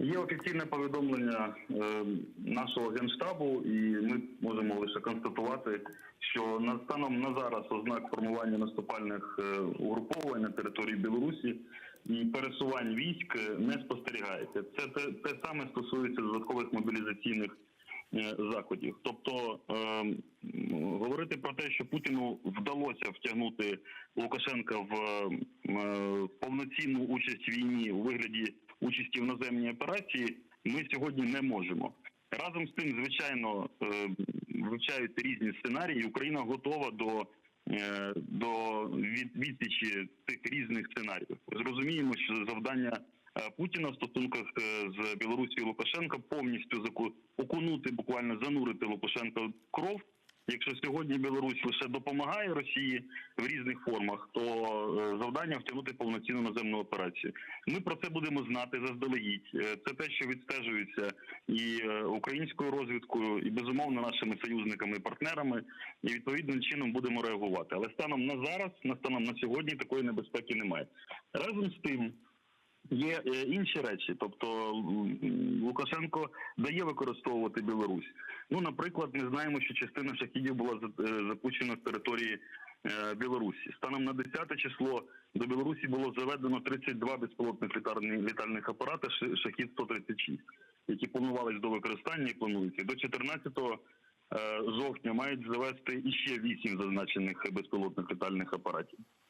Є офіційне повідомлення е, нашого генштабу, і ми можемо лише констатувати, що на станом на зараз ознак формування наступальних е, угруповань на території Білорусі і пересувань військ е, не спостерігається. Це те, те саме стосується додаткових мобілізаційних заходів. Тобто е, говорити про те, що Путіну вдалося втягнути Лукашенка в е, повноцінну участь в війні у вигляді участі в наземній операції, ми сьогодні не можемо. Разом з тим, звичайно, е, вивчаються різні сценарії. Україна готова до, е, до від- відсічі цих різних сценаріїв. Зрозуміємо, що завдання е, Путіна в стосунках е, з Білорусією Лукашенка повністю окунути, буквально занурити Лукашенка кров. Якщо сьогодні Білорусь лише допомагає Росії в різних формах, то е, завдання втягнути повноцінну наземну операцію. Ми про це будемо знати заздалегідь. Е, Це те, що відстежується і е, українською розвідкою, і безумовно нашими союзниками і партнерами, і відповідним чином будемо реагувати. Але станом на зараз, на станом на сьогодні, такої небезпеки немає. Разом з тим. Є е, інші речі, тобто Лукашенко дає використовувати Білорусь. Ну, наприклад, ми знаємо, що частина шахідів була е, запущена з території е, Білорусі. Станом на 10 число до Білорусі було заведено 32 безпілотних літальних апарати шахід 136 які планувались до використання і плануються. До 14 е, жовтня мають завести іще 8 зазначених безпілотних літальних апаратів.